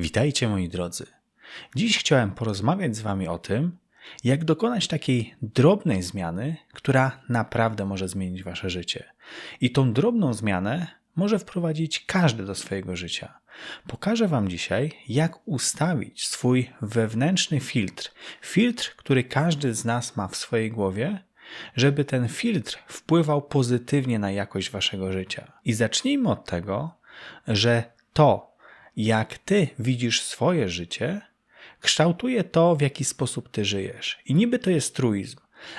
Witajcie moi drodzy. Dziś chciałem porozmawiać z Wami o tym, jak dokonać takiej drobnej zmiany, która naprawdę może zmienić Wasze życie. I tą drobną zmianę może wprowadzić każdy do swojego życia. Pokażę Wam dzisiaj, jak ustawić swój wewnętrzny filtr. Filtr, który każdy z nas ma w swojej głowie, żeby ten filtr wpływał pozytywnie na jakość Waszego życia. I zacznijmy od tego, że to, jak ty widzisz swoje życie, kształtuje to, w jaki sposób ty żyjesz. I niby to jest truizm,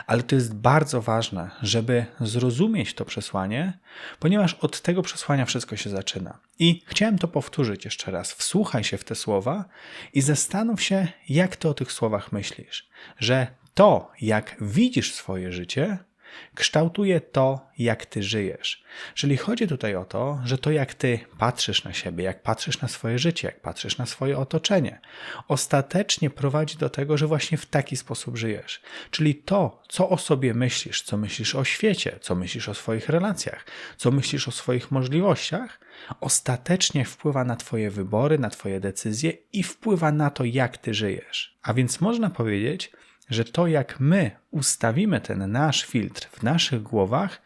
ale to jest bardzo ważne, żeby zrozumieć to przesłanie, ponieważ od tego przesłania wszystko się zaczyna. I chciałem to powtórzyć jeszcze raz. Wsłuchaj się w te słowa i zastanów się, jak ty o tych słowach myślisz. Że to, jak widzisz swoje życie, kształtuje to, jak ty żyjesz. Czyli chodzi tutaj o to, że to, jak ty patrzysz na siebie, jak patrzysz na swoje życie, jak patrzysz na swoje otoczenie, ostatecznie prowadzi do tego, że właśnie w taki sposób żyjesz. Czyli to, co o sobie myślisz, co myślisz o świecie, co myślisz o swoich relacjach, co myślisz o swoich możliwościach, ostatecznie wpływa na Twoje wybory, na Twoje decyzje i wpływa na to, jak Ty żyjesz. A więc można powiedzieć, że to, jak my ustawimy ten nasz filtr w naszych głowach,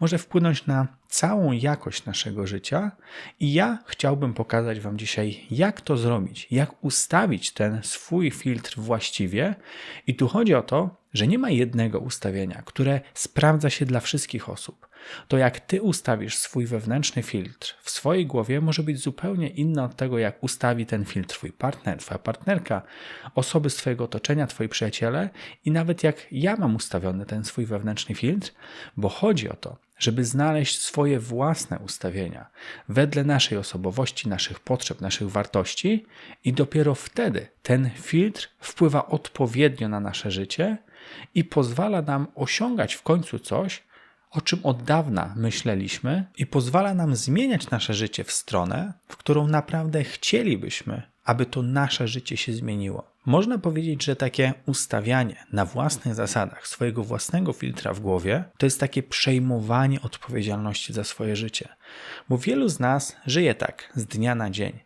może wpłynąć na całą jakość naszego życia. I ja chciałbym pokazać Wam dzisiaj, jak to zrobić, jak ustawić ten swój filtr właściwie. I tu chodzi o to, że nie ma jednego ustawienia, które sprawdza się dla wszystkich osób. To jak ty ustawisz swój wewnętrzny filtr w swojej głowie, może być zupełnie inne od tego, jak ustawi ten filtr twój partner, twoja partnerka, osoby z twojego otoczenia, twoi przyjaciele i nawet jak ja mam ustawiony ten swój wewnętrzny filtr, bo chodzi o to, żeby znaleźć swoje własne ustawienia wedle naszej osobowości, naszych potrzeb, naszych wartości, i dopiero wtedy ten filtr wpływa odpowiednio na nasze życie i pozwala nam osiągać w końcu coś, o czym od dawna myśleliśmy, i pozwala nam zmieniać nasze życie w stronę, w którą naprawdę chcielibyśmy, aby to nasze życie się zmieniło. Można powiedzieć, że takie ustawianie na własnych zasadach swojego własnego filtra w głowie to jest takie przejmowanie odpowiedzialności za swoje życie. Bo wielu z nas żyje tak z dnia na dzień.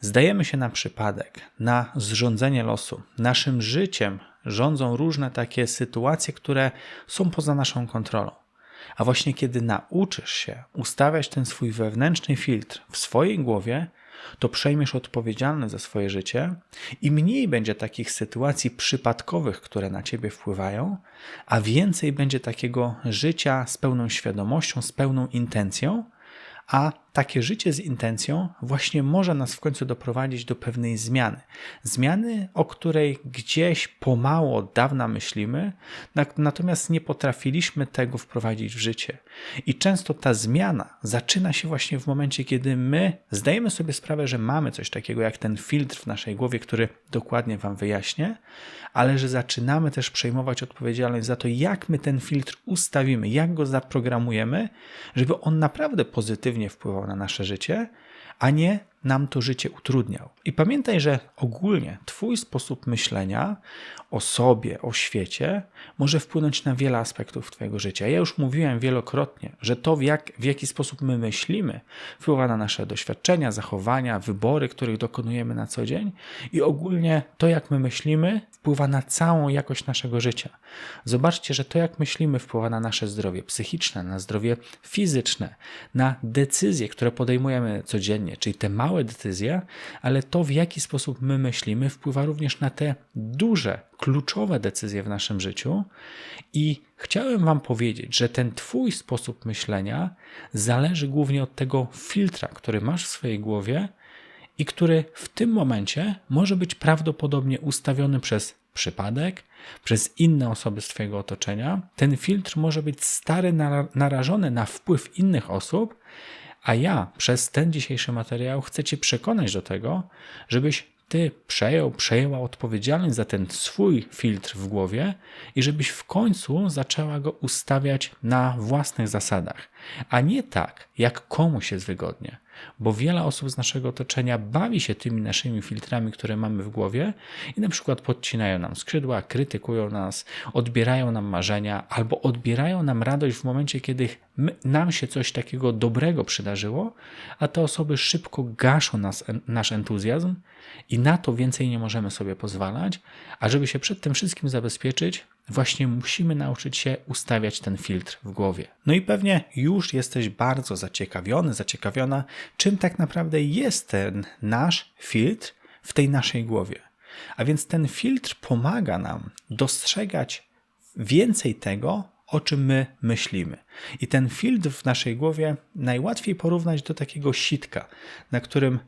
Zdajemy się na przypadek, na zrządzenie losu. Naszym życiem rządzą różne takie sytuacje, które są poza naszą kontrolą. A właśnie kiedy nauczysz się ustawiać ten swój wewnętrzny filtr w swojej głowie, to przejmiesz odpowiedzialność za swoje życie i mniej będzie takich sytuacji przypadkowych, które na ciebie wpływają, a więcej będzie takiego życia z pełną świadomością, z pełną intencją, a takie życie z intencją właśnie może nas w końcu doprowadzić do pewnej zmiany. Zmiany, o której gdzieś pomału od dawna myślimy, natomiast nie potrafiliśmy tego wprowadzić w życie. I często ta zmiana zaczyna się właśnie w momencie, kiedy my zdajemy sobie sprawę, że mamy coś takiego jak ten filtr w naszej głowie, który dokładnie Wam wyjaśnię, ale że zaczynamy też przejmować odpowiedzialność za to, jak my ten filtr ustawimy, jak go zaprogramujemy, żeby on naprawdę pozytywnie wpływał na nasze życie, a nie nam to życie utrudniał. I pamiętaj, że ogólnie Twój sposób myślenia o sobie, o świecie może wpłynąć na wiele aspektów Twojego życia. Ja już mówiłem wielokrotnie, że to, w, jak, w jaki sposób my myślimy, wpływa na nasze doświadczenia, zachowania, wybory, których dokonujemy na co dzień, i ogólnie to, jak my myślimy, wpływa na całą jakość naszego życia. Zobaczcie, że to, jak myślimy, wpływa na nasze zdrowie psychiczne, na zdrowie fizyczne, na decyzje, które podejmujemy codziennie, czyli te małe decyzje, ale to, w jaki sposób my myślimy, wpływa również na te duże, kluczowe decyzje w naszym życiu. I chciałem Wam powiedzieć, że ten Twój sposób myślenia zależy głównie od tego filtra, który masz w swojej głowie i który w tym momencie może być prawdopodobnie ustawiony przez przypadek, przez inne osoby z Twojego otoczenia. Ten filtr może być stary, narażony na wpływ innych osób, a ja przez ten dzisiejszy materiał chcę Cię przekonać do tego, żebyś Ty przejął, przejęła odpowiedzialność za ten swój filtr w głowie i żebyś w końcu zaczęła go ustawiać na własnych zasadach, a nie tak, jak komuś jest wygodnie. Bo wiele osób z naszego otoczenia bawi się tymi naszymi filtrami, które mamy w głowie i na przykład podcinają nam skrzydła, krytykują nas, odbierają nam marzenia albo odbierają nam radość w momencie, kiedy my, nam się coś takiego dobrego przydarzyło, a te osoby szybko gaszą nas, nasz entuzjazm i na to więcej nie możemy sobie pozwalać, a żeby się przed tym wszystkim zabezpieczyć, właśnie musimy nauczyć się ustawiać ten filtr w głowie. No i pewnie już jesteś bardzo zaciekawiony, zaciekawiona, czym tak naprawdę jest ten nasz filtr w tej naszej głowie. A więc ten filtr pomaga nam dostrzegać więcej tego, o czym my myślimy. I ten filtr w naszej głowie najłatwiej porównać do takiego sitka, na, którym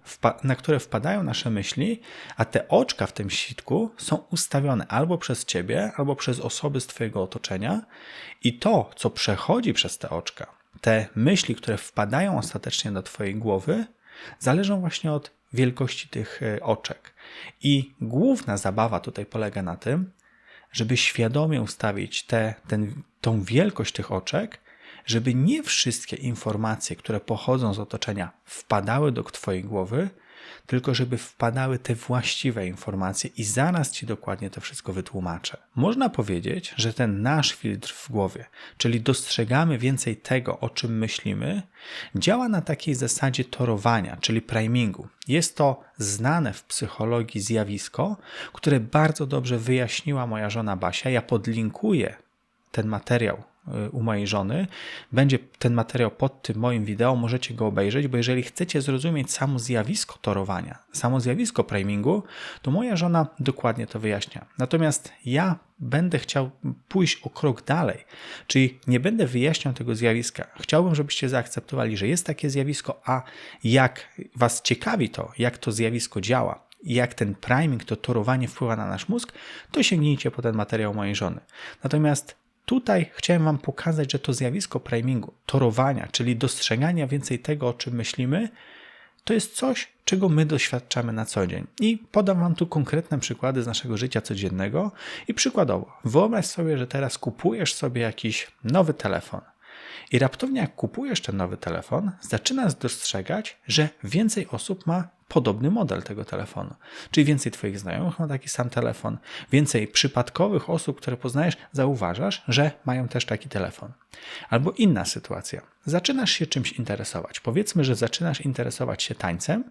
na które wpadają nasze myśli, a te oczka w tym sitku są ustawione albo przez ciebie, albo przez osoby z twojego otoczenia, i to, co przechodzi przez te oczka, te myśli, które wpadają ostatecznie do twojej głowy, zależą właśnie od wielkości tych e, oczek. I główna zabawa tutaj polega na tym, żeby świadomie ustawić tę ten, tą wielkość tych oczek, żeby nie wszystkie informacje, które pochodzą z otoczenia, wpadały do Twojej głowy, tylko żeby wpadały te właściwe informacje i zaraz Ci dokładnie to wszystko wytłumaczę. Można powiedzieć, że ten nasz filtr w głowie, czyli dostrzegamy więcej tego, o czym myślimy, działa na takiej zasadzie torowania, czyli primingu. Jest to znane w psychologii zjawisko, które bardzo dobrze wyjaśniła moja żona Basia. Ja podlinkuję ten materiał u mojej żony. Będzie ten materiał pod tym moim wideo, możecie go obejrzeć, bo jeżeli chcecie zrozumieć samo zjawisko torowania, samo zjawisko primingu, to moja żona dokładnie to wyjaśnia. Natomiast ja będę chciał pójść o krok dalej, czyli nie będę wyjaśniał tego zjawiska. Chciałbym, żebyście zaakceptowali, że jest takie zjawisko, a jak Was ciekawi to, jak to zjawisko działa, jak ten priming, to torowanie wpływa na nasz mózg, to sięgnijcie po ten materiał mojej żony. Natomiast Tutaj chciałem Wam pokazać, że to zjawisko primingu, torowania, czyli dostrzegania więcej tego, o czym myślimy, to jest coś, czego my doświadczamy na co dzień. I podam Wam tu konkretne przykłady z naszego życia codziennego. I przykładowo, wyobraź sobie, że teraz kupujesz sobie jakiś nowy telefon. I raptownie, jak kupujesz ten nowy telefon, zaczynasz dostrzegać, że więcej osób ma podobny model tego telefonu. Czyli więcej Twoich znajomych ma taki sam telefon, więcej przypadkowych osób, które poznajesz, zauważasz, że mają też taki telefon. Albo inna sytuacja. Zaczynasz się czymś interesować. Powiedzmy, że zaczynasz interesować się tańcem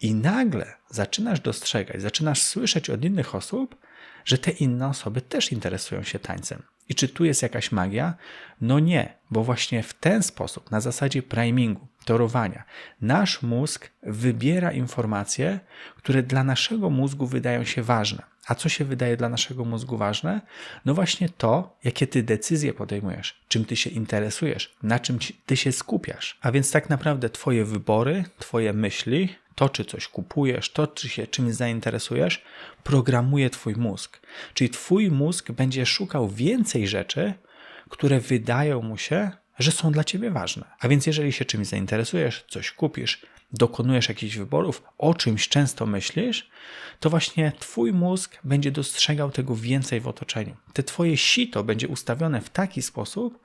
i nagle zaczynasz dostrzegać, zaczynasz słyszeć od innych osób, że te inne osoby też interesują się tańcem. I czy tu jest jakaś magia? No nie, bo właśnie w ten sposób, na zasadzie primingu, torowania, nasz mózg wybiera informacje, które dla naszego mózgu wydają się ważne. A co się wydaje dla naszego mózgu ważne? No właśnie to, jakie ty decyzje podejmujesz, czym ty się interesujesz, na czym ty się skupiasz. A więc tak naprawdę twoje wybory, twoje myśli, to, czy coś kupujesz, to, czy się czymś zainteresujesz, programuje Twój mózg. Czyli Twój mózg będzie szukał więcej rzeczy, które wydają mu się, że są dla Ciebie ważne. A więc, jeżeli się czymś zainteresujesz, coś kupisz, dokonujesz jakichś wyborów, o czymś często myślisz, to właśnie Twój mózg będzie dostrzegał tego więcej w otoczeniu. Te Twoje sito będzie ustawione w taki sposób,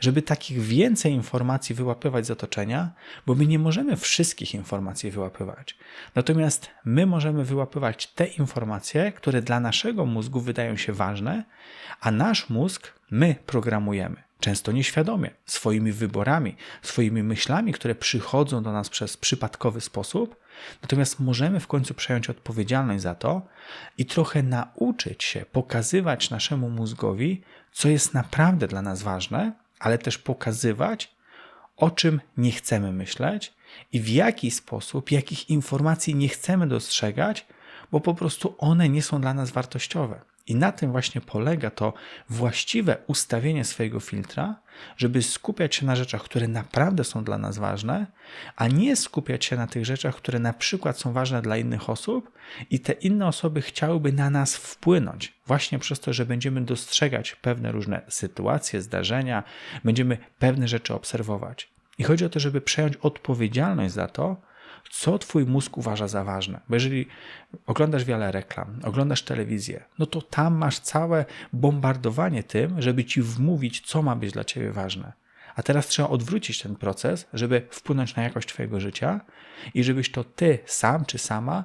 żeby takich więcej informacji wyłapywać z otoczenia, bo my nie możemy wszystkich informacji wyłapywać. Natomiast my możemy wyłapywać te informacje, które dla naszego mózgu wydają się ważne, a nasz mózg my programujemy. Często nieświadomie, swoimi wyborami, swoimi myślami, które przychodzą do nas przez przypadkowy sposób, natomiast możemy w końcu przejąć odpowiedzialność za to i trochę nauczyć się pokazywać naszemu mózgowi, co jest naprawdę dla nas ważne, ale też pokazywać, o czym nie chcemy myśleć i w jaki sposób, jakich informacji nie chcemy dostrzegać, bo po prostu one nie są dla nas wartościowe. I na tym właśnie polega to właściwe ustawienie swojego filtra, żeby skupiać się na rzeczach, które naprawdę są dla nas ważne, a nie skupiać się na tych rzeczach, które na przykład są ważne dla innych osób i te inne osoby chciałyby na nas wpłynąć, właśnie przez to, że będziemy dostrzegać pewne różne sytuacje, zdarzenia, będziemy pewne rzeczy obserwować. I chodzi o to, żeby przejąć odpowiedzialność za to, co twój mózg uważa za ważne. Bo jeżeli oglądasz wiele reklam, oglądasz telewizję, no to tam masz całe bombardowanie tym, żeby ci wmówić, co ma być dla ciebie ważne. A teraz trzeba odwrócić ten proces, żeby wpłynąć na jakość Twojego życia i żebyś to Ty sam czy sama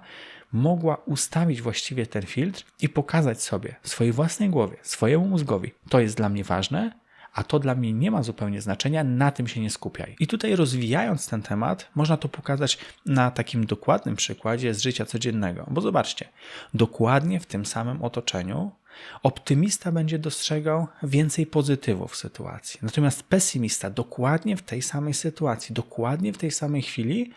mogła ustawić właściwie ten filtr i pokazać sobie swojej własnej głowie, swojemu mózgowi, to jest dla mnie ważne, a to dla mnie nie ma zupełnie znaczenia, na tym się nie skupiaj. I tutaj rozwijając ten temat, można to pokazać na takim dokładnym przykładzie z życia codziennego. Bo zobaczcie, dokładnie w tym samym otoczeniu optymista będzie dostrzegał więcej pozytywów w sytuacji. Natomiast pesymista dokładnie w tej samej sytuacji, dokładnie w tej samej chwili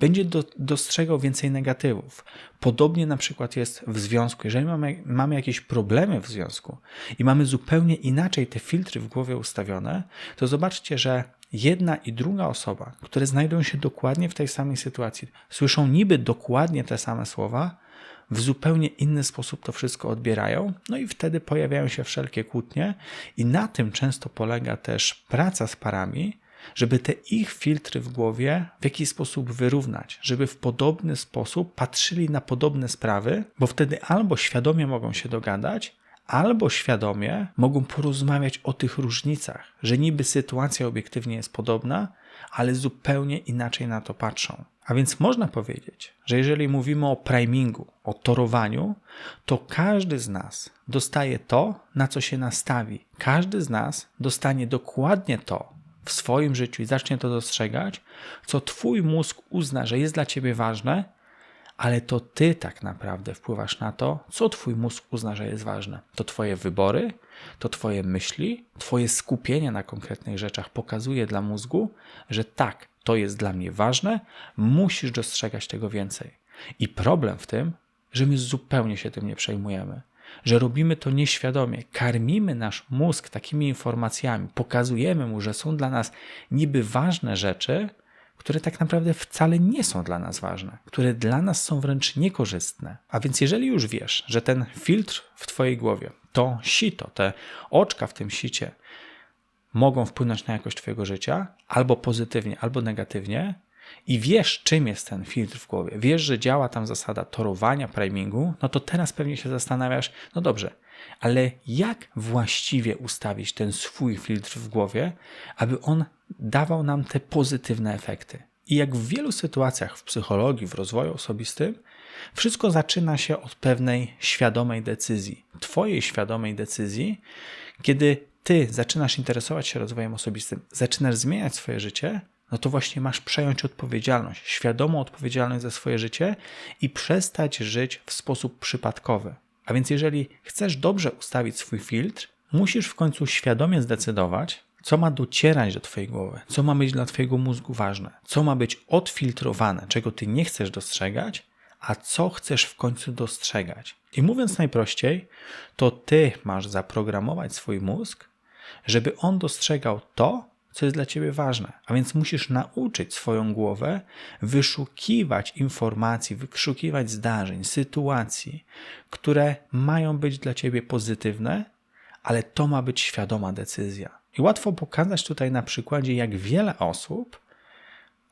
będzie do, dostrzegał więcej negatywów. Podobnie na przykład jest w związku. Jeżeli mamy, mamy jakieś problemy w związku i mamy zupełnie inaczej te filtry w głowie ustawione, to zobaczcie, że jedna i druga osoba, które znajdują się dokładnie w tej samej sytuacji, słyszą niby dokładnie te same słowa, w zupełnie inny sposób to wszystko odbierają, no i wtedy pojawiają się wszelkie kłótnie, i na tym często polega też praca z parami, żeby te ich filtry w głowie w jakiś sposób wyrównać, żeby w podobny sposób patrzyli na podobne sprawy, bo wtedy albo świadomie mogą się dogadać, albo świadomie mogą porozmawiać o tych różnicach, że niby sytuacja obiektywnie jest podobna, ale zupełnie inaczej na to patrzą. A więc można powiedzieć, że jeżeli mówimy o primingu, o torowaniu, to każdy z nas dostaje to, na co się nastawi. Każdy z nas dostanie dokładnie to, w swoim życiu i zacznie to dostrzegać, co Twój mózg uzna, że jest dla Ciebie ważne, ale to Ty tak naprawdę wpływasz na to, co Twój mózg uzna, że jest ważne. To Twoje wybory, to Twoje myśli, Twoje skupienie na konkretnych rzeczach pokazuje dla mózgu, że tak, to jest dla mnie ważne, musisz dostrzegać tego więcej. I problem w tym, że my zupełnie się tym nie przejmujemy że robimy to nieświadomie. Karmimy nasz mózg takimi informacjami, pokazujemy mu, że są dla nas niby ważne rzeczy, które tak naprawdę wcale nie są dla nas ważne, które dla nas są wręcz niekorzystne. A więc jeżeli już wiesz, że ten filtr w Twojej głowie, to sito, te oczka w tym sicie mogą wpłynąć na jakość Twojego życia, albo pozytywnie, albo negatywnie, i wiesz, czym jest ten filtr w głowie, wiesz, że działa tam zasada torowania, primingu, no to teraz pewnie się zastanawiasz, no dobrze, ale jak właściwie ustawić ten swój filtr w głowie, aby on dawał nam te pozytywne efekty? I jak w wielu sytuacjach w psychologii, w rozwoju osobistym, wszystko zaczyna się od pewnej świadomej decyzji. Twojej świadomej decyzji, kiedy ty zaczynasz interesować się rozwojem osobistym, zaczynasz zmieniać swoje życie, no to właśnie masz przejąć odpowiedzialność, świadomą odpowiedzialność za swoje życie i przestać żyć w sposób przypadkowy. A więc jeżeli chcesz dobrze ustawić swój filtr, musisz w końcu świadomie zdecydować, co ma docierać do Twojej głowy, co ma być dla Twojego mózgu ważne, co ma być odfiltrowane, czego Ty nie chcesz dostrzegać, a co chcesz w końcu dostrzegać. I mówiąc najprościej, to Ty masz zaprogramować swój mózg, żeby on dostrzegał to, co jest dla ciebie ważne. A więc musisz nauczyć swoją głowę wyszukiwać informacji, wyszukiwać zdarzeń, sytuacji, które mają być dla ciebie pozytywne, ale to ma być świadoma decyzja. I łatwo pokazać tutaj na przykładzie, jak wiele osób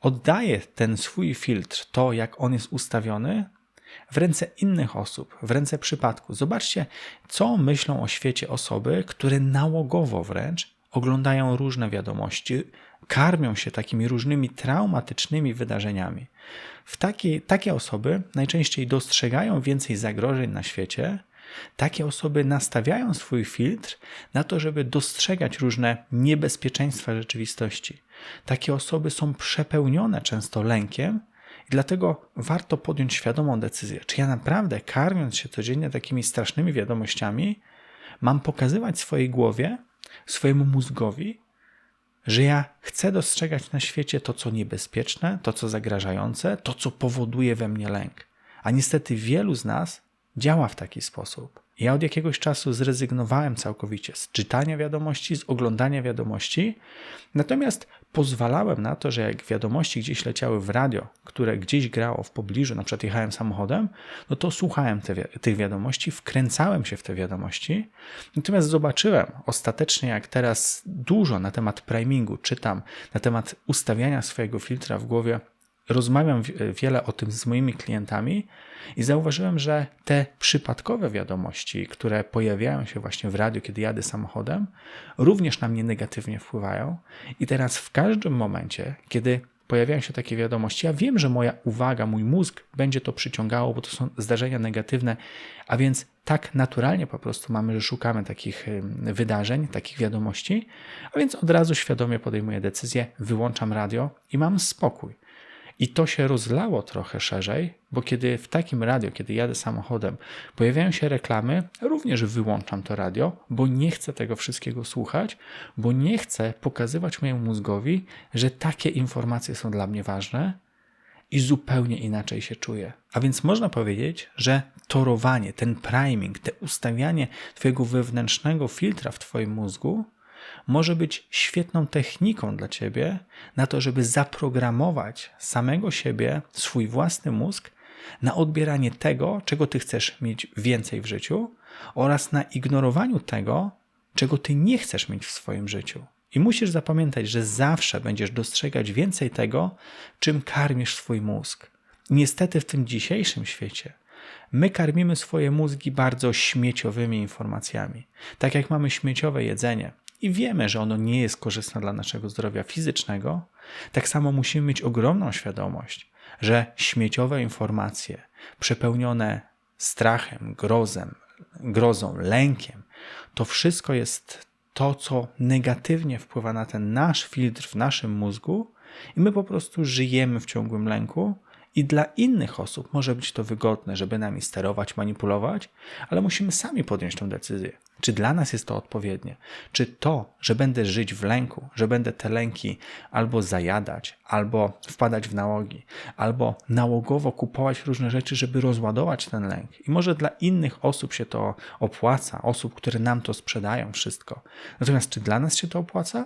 oddaje ten swój filtr, to jak on jest ustawiony, w ręce innych osób, w ręce przypadku. Zobaczcie, co myślą o świecie osoby, które nałogowo wręcz oglądają różne wiadomości, karmią się takimi różnymi traumatycznymi wydarzeniami. W takie, takie osoby najczęściej dostrzegają więcej zagrożeń na świecie. Takie osoby nastawiają swój filtr na to, żeby dostrzegać różne niebezpieczeństwa rzeczywistości. Takie osoby są przepełnione często lękiem, i dlatego warto podjąć świadomą decyzję, czy ja naprawdę, karmiąc się codziennie takimi strasznymi wiadomościami, mam pokazywać swojej głowie, swojemu mózgowi, że ja chcę dostrzegać na świecie to, co niebezpieczne, to, co zagrażające, to, co powoduje we mnie lęk. A niestety wielu z nas działa w taki sposób. Ja od jakiegoś czasu zrezygnowałem całkowicie z czytania wiadomości, z oglądania wiadomości, natomiast pozwalałem na to, że jak wiadomości gdzieś leciały w radio, które gdzieś grało w pobliżu, na przykład jechałem samochodem, no to słuchałem te, tych wiadomości, wkręcałem się w te wiadomości. Natomiast zobaczyłem ostatecznie, jak teraz dużo na temat primingu czytam, na temat ustawiania swojego filtra w głowie, rozmawiam wiele o tym z moimi klientami i zauważyłem, że te przypadkowe wiadomości, które pojawiają się właśnie w radiu, kiedy jadę samochodem, również na mnie negatywnie wpływają. I teraz w każdym momencie, kiedy pojawiają się takie wiadomości, ja wiem, że moja uwaga, mój mózg będzie to przyciągało, bo to są zdarzenia negatywne, a więc tak naturalnie po prostu mamy, że szukamy takich wydarzeń, takich wiadomości, a więc od razu świadomie podejmuję decyzję, wyłączam radio i mam spokój. I to się rozlało trochę szerzej, bo kiedy w takim radio, kiedy jadę samochodem, pojawiają się reklamy, również wyłączam to radio, bo nie chcę tego wszystkiego słuchać, bo nie chcę pokazywać mojemu mózgowi, że takie informacje są dla mnie ważne i zupełnie inaczej się czuję. A więc można powiedzieć, że torowanie, ten priming, te ustawianie Twojego wewnętrznego filtra w Twoim mózgu może być świetną techniką dla ciebie na to, żeby zaprogramować samego siebie, swój własny mózg na odbieranie tego, czego ty chcesz mieć więcej w życiu oraz na ignorowaniu tego, czego ty nie chcesz mieć w swoim życiu. I musisz zapamiętać, że zawsze będziesz dostrzegać więcej tego, czym karmisz swój mózg. Niestety w tym dzisiejszym świecie my karmimy swoje mózgi bardzo śmieciowymi informacjami. Tak jak mamy śmieciowe jedzenie, i wiemy, że ono nie jest korzystne dla naszego zdrowia fizycznego, tak samo musimy mieć ogromną świadomość, że śmieciowe informacje przepełnione strachem, grozem, grozą, lękiem, to wszystko jest to, co negatywnie wpływa na ten nasz filtr w naszym mózgu, i my po prostu żyjemy w ciągłym lęku, i dla innych osób może być to wygodne, żeby nami sterować, manipulować, ale musimy sami podjąć tę decyzję. Czy dla nas jest to odpowiednie? Czy to, że będę żyć w lęku, że będę te lęki albo zajadać, albo wpadać w nałogi, albo nałogowo kupować różne rzeczy, żeby rozładować ten lęk. I może dla innych osób się to opłaca, osób, które nam to sprzedają, wszystko. Natomiast czy dla nas się to opłaca?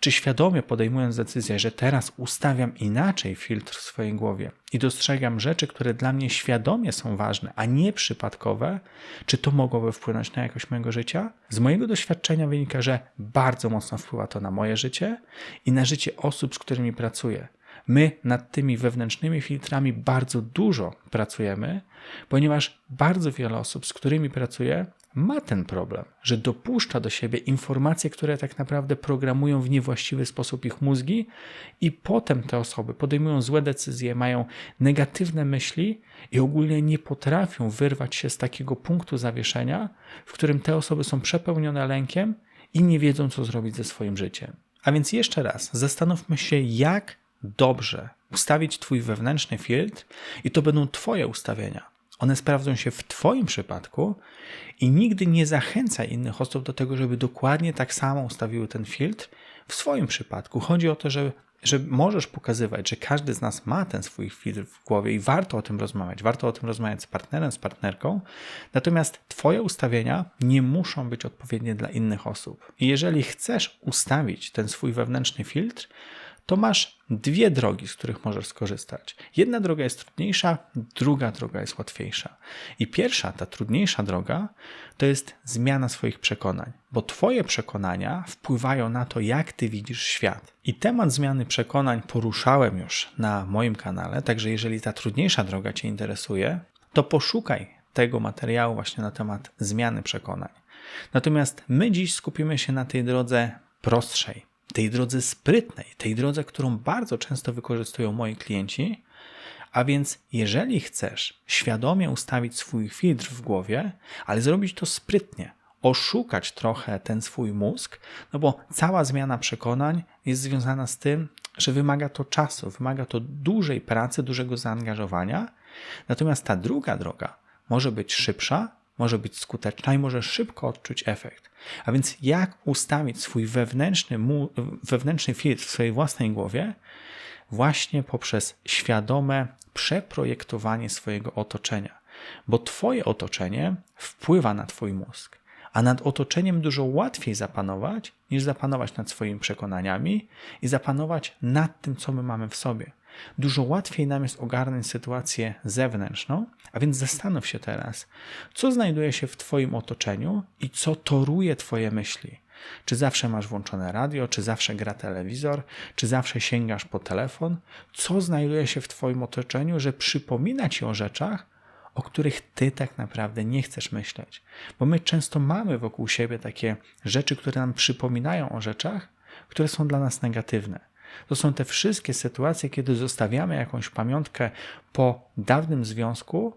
Czy świadomie podejmując decyzję, że teraz ustawiam inaczej filtr w swojej głowie i dostrzegam rzeczy, które dla mnie świadomie są ważne, a nie przypadkowe, czy to mogłoby wpłynąć na jakość mojego życia? Z mojego doświadczenia wynika, że bardzo mocno wpływa to na moje życie i na życie osób, z którymi pracuję. My nad tymi wewnętrznymi filtrami bardzo dużo pracujemy, ponieważ bardzo wiele osób, z którymi pracuję, ma ten problem, że dopuszcza do siebie informacje, które tak naprawdę programują w niewłaściwy sposób ich mózgi, i potem te osoby podejmują złe decyzje, mają negatywne myśli i ogólnie nie potrafią wyrwać się z takiego punktu zawieszenia, w którym te osoby są przepełnione lękiem i nie wiedzą, co zrobić ze swoim życiem. A więc jeszcze raz, zastanówmy się, jak dobrze ustawić Twój wewnętrzny filtr, i to będą Twoje ustawienia. One sprawdzą się w Twoim przypadku i nigdy nie zachęcaj innych osób do tego, żeby dokładnie tak samo ustawiły ten filtr w swoim przypadku. Chodzi o to, że, że możesz pokazywać, że każdy z nas ma ten swój filtr w głowie i warto o tym rozmawiać. Warto o tym rozmawiać z partnerem, z partnerką. Natomiast Twoje ustawienia nie muszą być odpowiednie dla innych osób. I jeżeli chcesz ustawić ten swój wewnętrzny filtr, to masz dwie drogi, z których możesz skorzystać. Jedna droga jest trudniejsza, druga droga jest łatwiejsza. I pierwsza, ta trudniejsza droga, to jest zmiana swoich przekonań, bo Twoje przekonania wpływają na to, jak Ty widzisz świat. I temat zmiany przekonań poruszałem już na moim kanale, także jeżeli ta trudniejsza droga Cię interesuje, to poszukaj tego materiału właśnie na temat zmiany przekonań. Natomiast my dziś skupimy się na tej drodze prostszej, tej drodze sprytnej, tej drodze, którą bardzo często wykorzystują moi klienci. A więc, jeżeli chcesz świadomie ustawić swój filtr w głowie, ale zrobić to sprytnie, oszukać trochę ten swój mózg, no bo cała zmiana przekonań jest związana z tym, że wymaga to czasu, wymaga to dużej pracy, dużego zaangażowania. Natomiast ta druga droga może być szybsza, może być skuteczna i może szybko odczuć efekt. A więc jak ustawić swój wewnętrzny, wewnętrzny filtr w swojej własnej głowie? Właśnie poprzez świadome przeprojektowanie swojego otoczenia. Bo Twoje otoczenie wpływa na Twój mózg, a nad otoczeniem dużo łatwiej zapanować niż zapanować nad swoimi przekonaniami i zapanować nad tym, co my mamy w sobie. Dużo łatwiej nam jest ogarnąć sytuację zewnętrzną, a więc zastanów się teraz, co znajduje się w Twoim otoczeniu i co toruje Twoje myśli. Czy zawsze masz włączone radio, czy zawsze gra telewizor, czy zawsze sięgasz po telefon? Co znajduje się w Twoim otoczeniu, że przypomina Ci o rzeczach, o których Ty tak naprawdę nie chcesz myśleć? Bo my często mamy wokół siebie takie rzeczy, które nam przypominają o rzeczach, które są dla nas negatywne. To są te wszystkie sytuacje, kiedy zostawiamy jakąś pamiątkę po dawnym związku,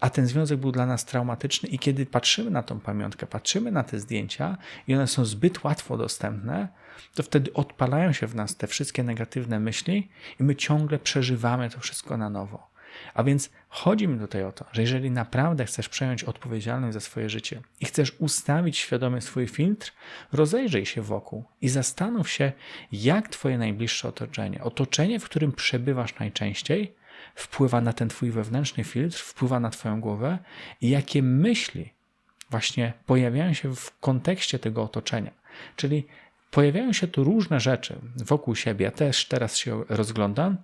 a ten związek był dla nas traumatyczny, i kiedy patrzymy na tą pamiątkę, patrzymy na te zdjęcia i one są zbyt łatwo dostępne, to wtedy odpalają się w nas te wszystkie negatywne myśli i my ciągle przeżywamy to wszystko na nowo. A więc chodzi mi tutaj o to, że jeżeli naprawdę chcesz przejąć odpowiedzialność za swoje życie i chcesz ustawić świadomie swój filtr, rozejrzyj się wokół i zastanów się, jak Twoje najbliższe otoczenie, otoczenie, w którym przebywasz najczęściej, wpływa na ten Twój wewnętrzny filtr, wpływa na Twoją głowę i jakie myśli właśnie pojawiają się w kontekście tego otoczenia. Czyli pojawiają się tu różne rzeczy wokół siebie. Ja też teraz się rozglądam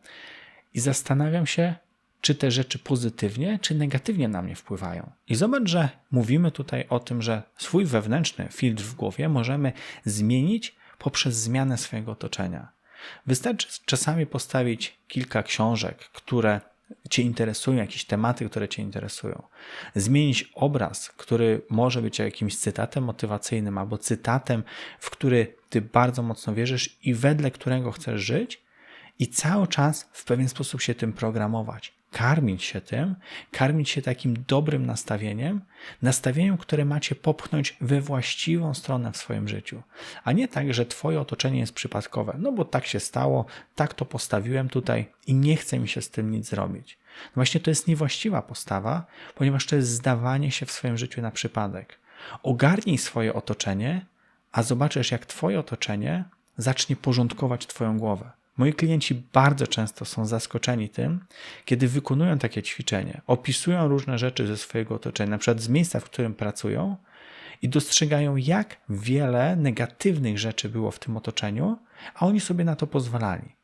i zastanawiam się, czy te rzeczy pozytywnie, czy negatywnie na mnie wpływają. I zobacz, że mówimy tutaj o tym, że swój wewnętrzny filtr w głowie możemy zmienić poprzez zmianę swojego otoczenia. Wystarczy czasami postawić kilka książek, które Cię interesują, jakieś tematy, które Cię interesują. Zmienić obraz, który może być jakimś cytatem motywacyjnym albo cytatem, w który Ty bardzo mocno wierzysz i wedle którego chcesz żyć, i cały czas w pewien sposób się tym programować karmić się tym, karmić się takim dobrym nastawieniem, nastawieniem, które macie popchnąć we właściwą stronę w swoim życiu. A nie tak, że Twoje otoczenie jest przypadkowe, no bo tak się stało, tak to postawiłem tutaj i nie chce mi się z tym nic zrobić. No właśnie to jest niewłaściwa postawa, ponieważ to jest zdawanie się w swoim życiu na przypadek. Ogarnij swoje otoczenie, a zobaczysz, jak Twoje otoczenie zacznie porządkować Twoją głowę. Moi klienci bardzo często są zaskoczeni tym, kiedy wykonują takie ćwiczenie, opisują różne rzeczy ze swojego otoczenia, na przykład z miejsca, w którym pracują, i dostrzegają, jak wiele negatywnych rzeczy było w tym otoczeniu, a oni sobie na to pozwalali.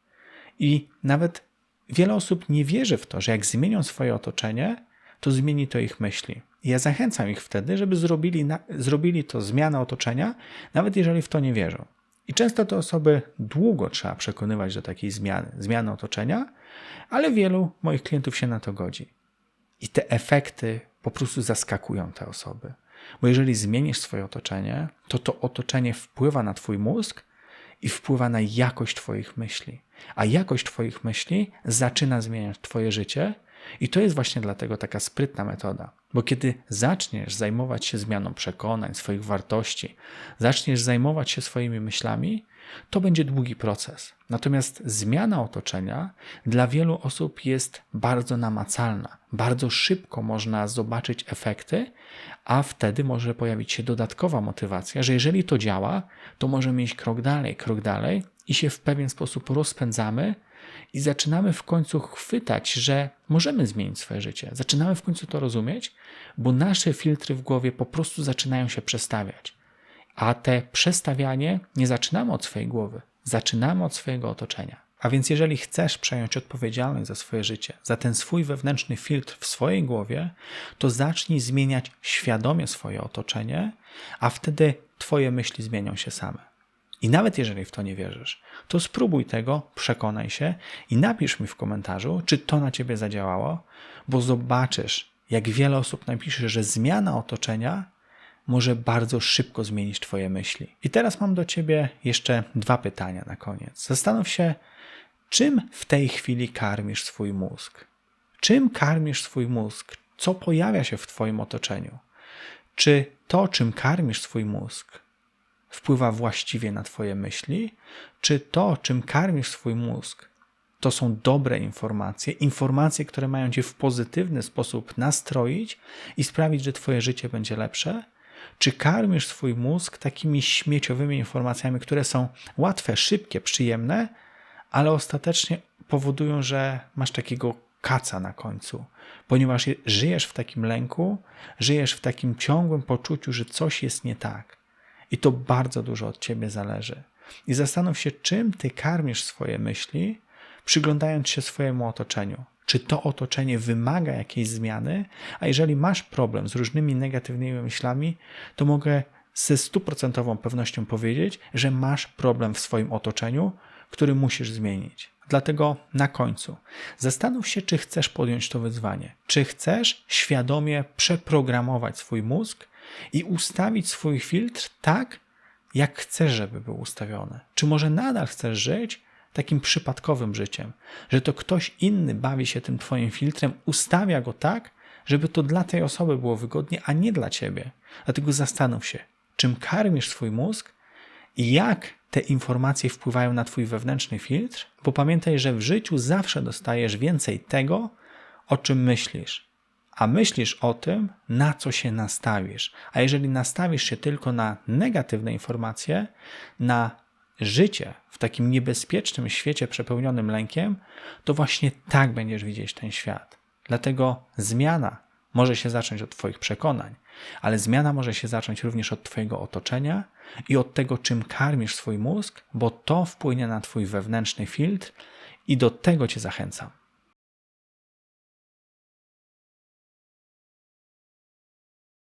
I nawet wiele osób nie wierzy w to, że jak zmienią swoje otoczenie, to zmieni to ich myśli. I ja zachęcam ich wtedy, żeby zrobili, na, zrobili to zmianę otoczenia, nawet jeżeli w to nie wierzą. I często te osoby długo trzeba przekonywać do takiej zmiany, zmiany otoczenia, ale wielu moich klientów się na to godzi. I te efekty po prostu zaskakują te osoby. Bo jeżeli zmienisz swoje otoczenie, to to otoczenie wpływa na Twój mózg i wpływa na jakość Twoich myśli. A jakość Twoich myśli zaczyna zmieniać Twoje życie i to jest właśnie dlatego taka sprytna metoda. Bo kiedy zaczniesz zajmować się zmianą przekonań, swoich wartości, zaczniesz zajmować się swoimi myślami, to będzie długi proces. Natomiast zmiana otoczenia dla wielu osób jest bardzo namacalna. Bardzo szybko można zobaczyć efekty, a wtedy może pojawić się dodatkowa motywacja, że jeżeli to działa, to możemy iść krok dalej, krok dalej i się w pewien sposób rozpędzamy i zaczynamy w końcu chwytać, że możemy zmienić swoje życie. Zaczynamy w końcu to rozumieć, bo nasze filtry w głowie po prostu zaczynają się przestawiać. A te przestawianie nie zaczynamy od swojej głowy, zaczynamy od swojego otoczenia. A więc jeżeli chcesz przejąć odpowiedzialność za swoje życie, za ten swój wewnętrzny filtr w swojej głowie, to zacznij zmieniać świadomie swoje otoczenie, a wtedy Twoje myśli zmienią się same. I nawet jeżeli w to nie wierzysz, to spróbuj tego, przekonaj się i napisz mi w komentarzu, czy to na ciebie zadziałało, bo zobaczysz, jak wiele osób napisze, że zmiana otoczenia może bardzo szybko zmienić Twoje myśli. I teraz mam do Ciebie jeszcze dwa pytania na koniec. Zastanów się, czym w tej chwili karmisz swój mózg? Czym karmisz swój mózg? Co pojawia się w Twoim otoczeniu? Czy to, czym karmisz swój mózg, wpływa właściwie na Twoje myśli, czy to, czym karmisz swój mózg, to są dobre informacje, informacje, które mają Cię w pozytywny sposób nastroić i sprawić, że Twoje życie będzie lepsze? Czy karmisz swój mózg takimi śmieciowymi informacjami, które są łatwe, szybkie, przyjemne, ale ostatecznie powodują, że masz takiego kaca na końcu, ponieważ żyjesz w takim lęku, żyjesz w takim ciągłym poczuciu, że coś jest nie tak. I to bardzo dużo od ciebie zależy. I zastanów się, czym ty karmisz swoje myśli, przyglądając się swojemu otoczeniu. Czy to otoczenie wymaga jakiejś zmiany? A jeżeli masz problem z różnymi negatywnymi myślami, to mogę ze stuprocentową pewnością powiedzieć, że masz problem w swoim otoczeniu, który musisz zmienić. Dlatego na końcu zastanów się, czy chcesz podjąć to wyzwanie. Czy chcesz świadomie przeprogramować swój mózg i ustawić swój filtr tak, jak chcesz, żeby był ustawiony. Czy może nadal chcesz żyć takim przypadkowym życiem, że to ktoś inny bawi się tym Twoim filtrem, ustawia go tak, żeby to dla tej osoby było wygodnie, a nie dla Ciebie. Dlatego zastanów się, czym karmisz swój mózg i jak te informacje wpływają na Twój wewnętrzny filtr, bo pamiętaj, że w życiu zawsze dostajesz więcej tego, o czym myślisz. A myślisz o tym, na co się nastawisz. A jeżeli nastawisz się tylko na negatywne informacje, na życie w takim niebezpiecznym świecie przepełnionym lękiem, to właśnie tak będziesz widzieć ten świat. Dlatego zmiana może się zacząć od Twoich przekonań, ale zmiana może się zacząć również od Twojego otoczenia i od tego, czym karmisz swój mózg, bo to wpłynie na Twój wewnętrzny filtr i do tego Cię zachęcam.